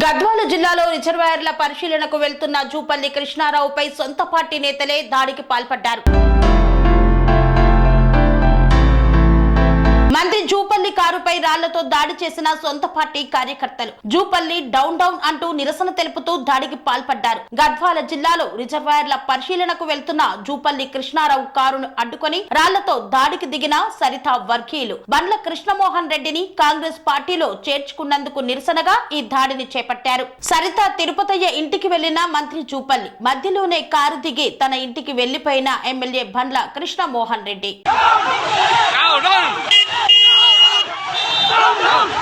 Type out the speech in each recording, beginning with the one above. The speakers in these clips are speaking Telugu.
గద్వాల జిల్లాలో రిజర్వాయర్ల పరిశీలనకు వెళ్తున్న జూపల్లి కృష్ణారావుపై సొంత పార్టీ నేతలే దాడికి పాల్పడ్డారు. జూపల్లి కారుపై రాళ్ళతో దాడి చేసిన సొంత పార్టీ కార్యకర్తలు. జూపల్లి డౌన్ డౌన్ అంటూ నిరసన తెలుపుతూ దాడికి పాల్పడ్డారు. గద్వాల జిల్లాలో రిజర్వాయర్ల పరిశీలనకు వెళ్తున్న జూపల్లి కృష్ణారావు కారును అడ్డుకొని రాళ్ళతో దాడికి దిగిన సరిత వర్గీయులు బండ్ల కృష్ణమోహన్ రెడ్డిని కాంగ్రెస్ పార్టీలో చేర్చుకున్నందుకు నిరసనగా ఈ దాడిని చేపట్టారు. సరిత తిరుపతయ్య ఇంటికి వెళ్ళిన మంత్రి జూపల్లి. మధ్యలోనే కారు దిగి తన ఇంటికి వెళ్ళిపోయిన MLA Bandla Krishnamohan Reddy. 不能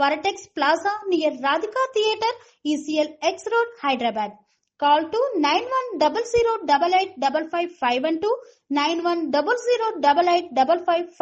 Varatex Plaza near Radhika Theatre, ECL X Road, Hyderabad. Call to 9100885551 91008855